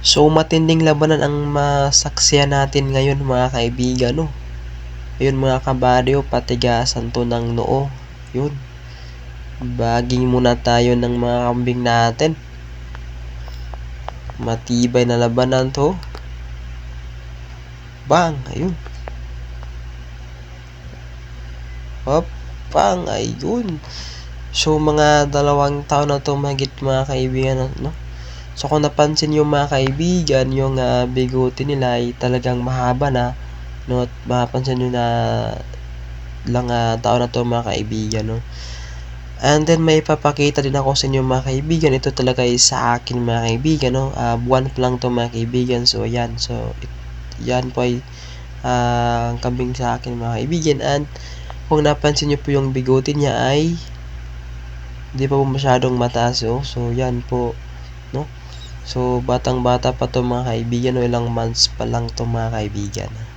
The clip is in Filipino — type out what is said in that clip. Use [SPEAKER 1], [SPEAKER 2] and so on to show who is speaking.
[SPEAKER 1] So, matinding labanan ang masaksiyan natin ngayon mga kaibigan, no? Ayun mga kabaryo, patigasan to ng noo. Yun. Baging muna tayo ng mga kambing natin. Matibay na labanan to. Bang! Ayun. Hop! Bang! Ayun. So, mga dalawang taon na to magit mga kaibigan, no? So kung napansin yung mga kaibigan, yung uh, bigote nila ay talagang mahaba na, no? At mapapansin nyo na lang uh, taon na to mga kaibigan, no? And then may papakita din ako sa inyo mga kaibigan. Ito talaga ay sa akin mga kaibigan, no? Uh, buwan pa lang to mga kaibigan. So yan, so it, yan po ay uh, kambing sa akin mga kaibigan. And kung napansin nyo po yung bigote niya ay hindi pa po masyadong mataas, oh. So yan po, no? So, batang-bata pa to mga kaibigan o ilang months pa lang to mga kaibigan.